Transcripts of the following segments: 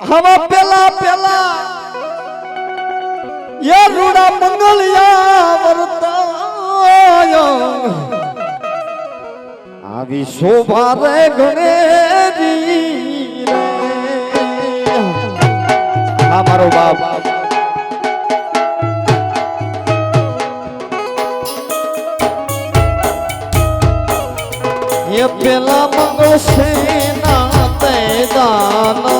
હવા પેલા પેલા. એ રૂડા મંગળિયા વર્તાય. આવી શોભા રે ગણેરી હા, મારો બાપ. એ પેલા મંગળ સેના તે દાનો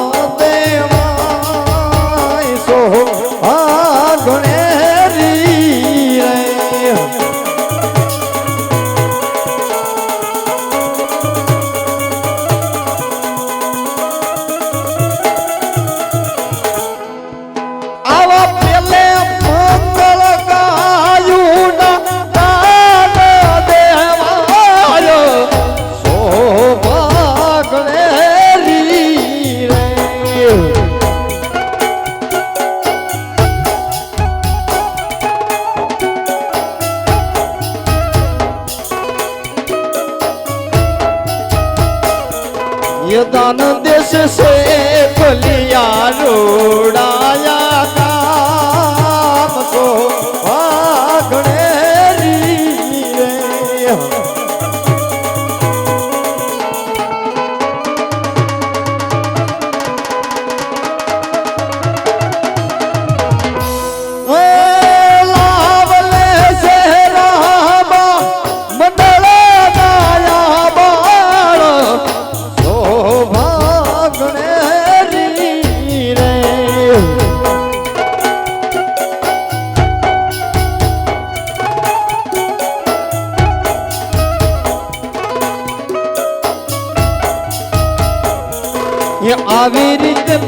ये दान देश से बलिया આવી રીતે